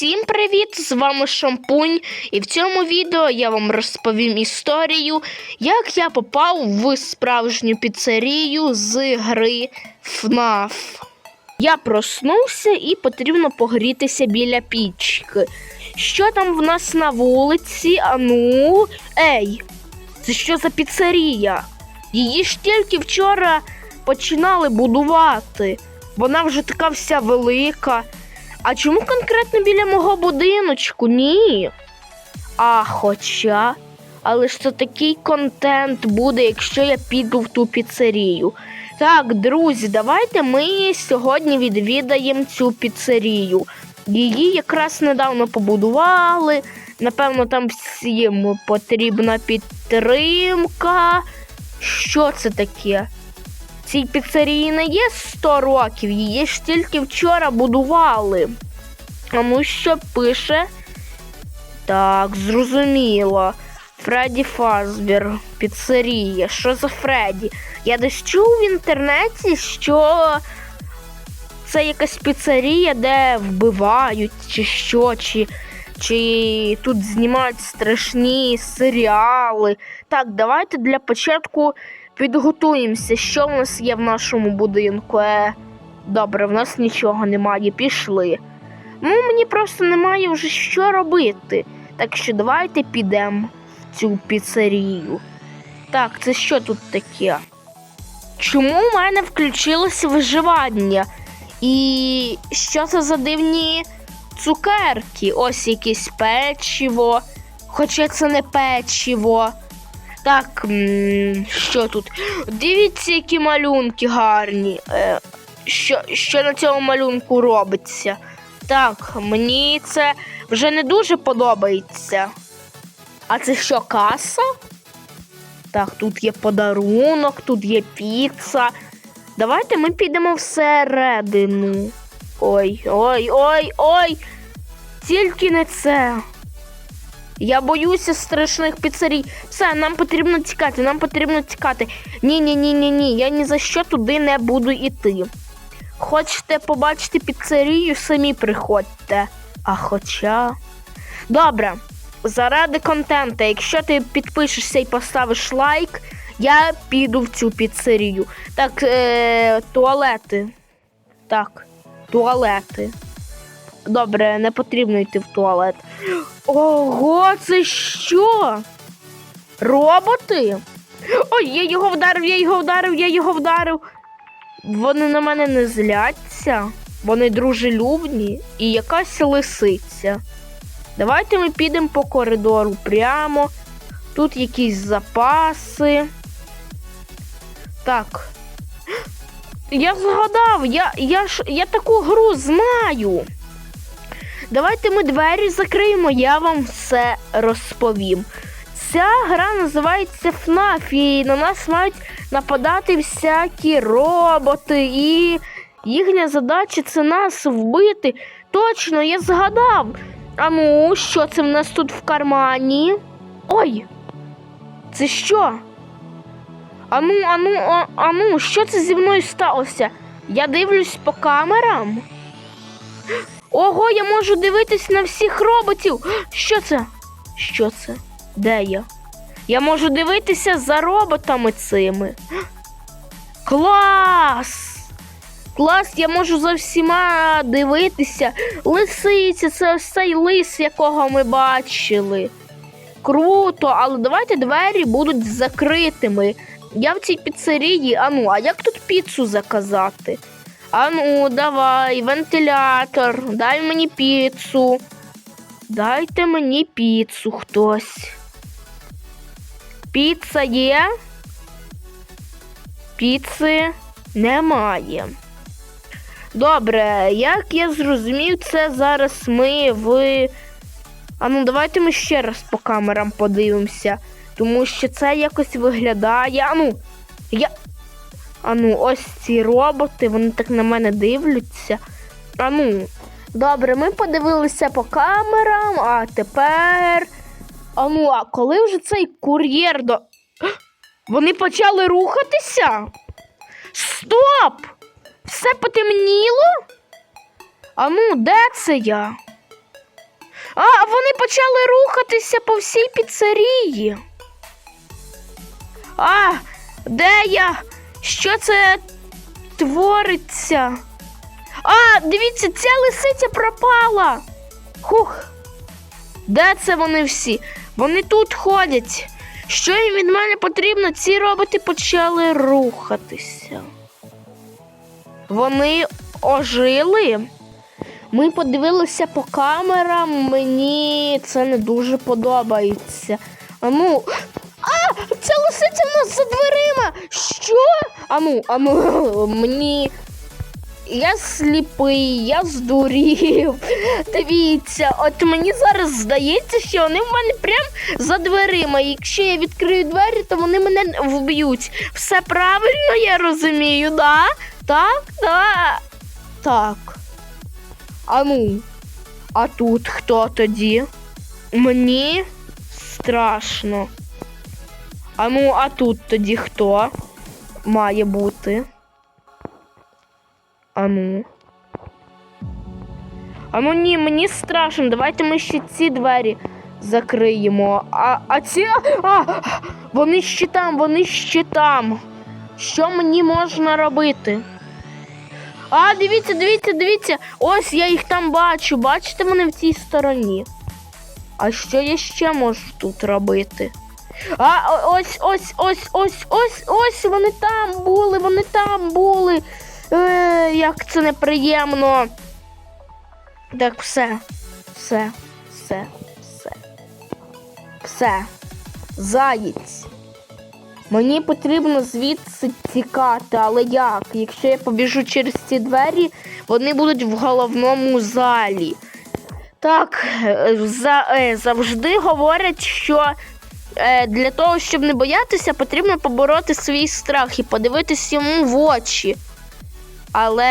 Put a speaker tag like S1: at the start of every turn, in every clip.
S1: Всім привіт! З вами Шампунь, і в цьому відео я вам розповім історію, як я попав в справжню піцерію з гри FNAF. Я проснувся і потрібно погрітися біля пічки. Що там в нас на вулиці? Ану, ей, це що за піцерія? Її ж тільки вчора починали будувати. Вона вже така вся велика. А чому конкретно біля мого будиночку? Ні. А хоча, але ж це такий контент буде, якщо я піду в ту піцерію. Так, друзі, давайте ми сьогодні відвідаємо цю піцерію. Її якраз недавно побудували. Напевно, там всім потрібна підтримка. Що це таке? Цій піцерії не є 100 років, її ж тільки вчора будували. Ну що пише? Так, зрозуміло. Фредді Фазбер, піцерія. Що за Фредді? Я десь чув в інтернеті, що це якась піцерія, де вбивають, чи що, чи, чи тут знімають страшні серіали. Так, давайте для початку підготуємося, що в нас є в нашому будинку. Е, добре, в нас нічого немає, пішли. Ну, мені просто немає вже що робити. Так що давайте підемо в цю піцерію. Так, це що тут таке? Чому в мене включилося виживання? І що це за дивні цукерки? Ось якесь печиво. Хоча це не печиво. Так, що тут? Дивіться, які малюнки гарні. Е, що, що на цьому малюнку робиться? Так, мені це вже не дуже подобається. А це що, каса? Так, тут є подарунок, тут є піца. Давайте ми підемо всередину. Ой, ой, ой, ой. Тільки не це. Я боюся страшних піцерій. Все, нам потрібно тікати, нам потрібно тікати. Ні, ні, ні, ні, ні. Я ні за що туди не буду йти. Хочете побачити піцерію, самі приходьте. А хоча. Добре, заради контенту, якщо ти підпишешся і поставиш лайк, я піду в цю піцерію. Так, е- туалети. Так, туалети. Добре, не потрібно йти в туалет. Ого, це що? Роботи? Ой, я його вдарив, я його вдарив, я його вдарив. Вони на мене не зляться, вони дружелюбні і якась лисиця. Давайте ми підемо по коридору прямо. Тут якісь запаси. Так. Я згадав, я, я, ж, я таку гру знаю. Давайте ми двері закриємо, я вам все розповім. Ця гра називається FNAF, і на нас мають нападати всякі роботи, і їхня задача це нас вбити. Точно, я згадав. А ну, що це в нас тут в кармані? Ой! Це що? Ану, ану, а- ану, що це зі мною сталося? Я дивлюсь по камерам. Ого, я можу дивитись на всіх роботів. Що це? Що це? Де я? Я можу дивитися за роботами цими. Клас! Клас, я можу за всіма дивитися. Лисиця, це ось цей лис, якого ми бачили. Круто, але давайте двері будуть закритими. Я в цій піцерії, ану, а як тут піцу заказати? Ану, давай, вентилятор, дай мені піцу. Дайте мені піцу хтось. Піца є? Піци немає. Добре, як я зрозумів, це зараз ми в. А ну давайте ми ще раз по камерам подивимося. Тому що це якось виглядає. А ну, я. А ну, ось ці роботи, вони так на мене дивляться. А ну, добре, ми подивилися по камерам, а тепер. А ну, а коли вже цей кур'єр до. Вони почали рухатися? Стоп! Все потемніло? А ну, де це я? А, вони почали рухатися по всій піцерії. А, де я? Що це твориться? А, дивіться, ця лисиця пропала. Хух. Де це вони всі? Вони тут ходять. Що їм від мене потрібно? Ці роботи почали рухатися. Вони ожили. Ми подивилися по камерам, мені це не дуже подобається. А ну. А! Ця лисиця в нас за дверима! Що? Ану, ану, мені. Я сліпий, я здурів. Дивіться, от мені зараз здається, що вони в мене прям за дверима. Якщо я відкрию двері, то вони мене вб'ють. Все правильно я розумію, да? Так, да. Так. А ну, а тут хто тоді? Мені страшно. А ну, а тут тоді хто має бути? А ну. А ну ні, мені страшно. Давайте ми ще ці двері закриємо. А, а ці. А, вони ще там, вони ще там. Що мені можна робити? А, дивіться, дивіться, дивіться. Ось я їх там бачу. Бачите мене в цій стороні. А що я ще можу тут робити? А, ось, ось, ось, ось, ось, ось вони там були, вони там були. Е, як це неприємно. Так, все, все, все, все. Все. Заєць. Мені потрібно звідси тікати, але як? Якщо я побіжу через ці двері, вони будуть в головному залі. Так, е, за, е, завжди говорять, що для того, щоб не боятися, потрібно побороти свій страх і подивитись йому в очі. Але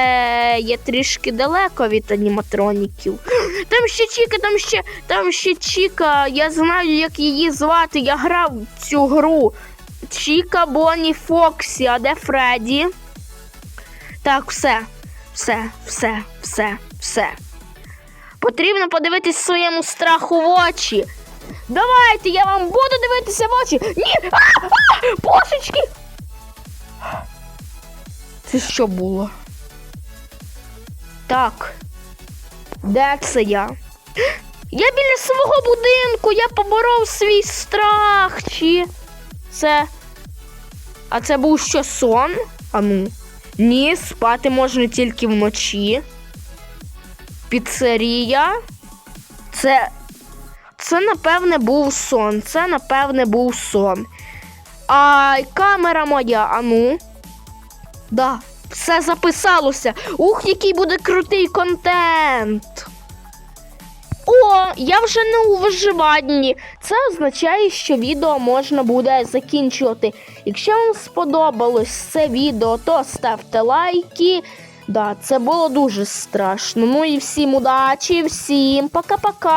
S1: я трішки далеко від аніматроніків. Там ще Чіка, там ще, там ще Чіка. Я знаю, як її звати. Я грав цю гру. Чіка, Бонні, Фоксі, а де Фредді? Так, все, все, все, все, все. Потрібно подивитись своєму страху в очі. Давайте, я вам буду дивитися в очі. Ні! А! А! Божечки! Це що було? Так. Де це я? Я біля свого будинку, я поборов свій страх. Чи це. А це був що сон? А ну. Ні, спати можна тільки вночі. Піцерія. Це. Це, напевне, був сон. Це, напевне, був сон. А камера моя, а ну. Да, все записалося. Ух, який буде крутий контент. О, я вже не у виживанні. Це означає, що відео можна буде закінчувати. Якщо вам сподобалось це відео, то ставте лайки. Да, це було дуже страшно. Ну і всім удачі, всім пока-пока.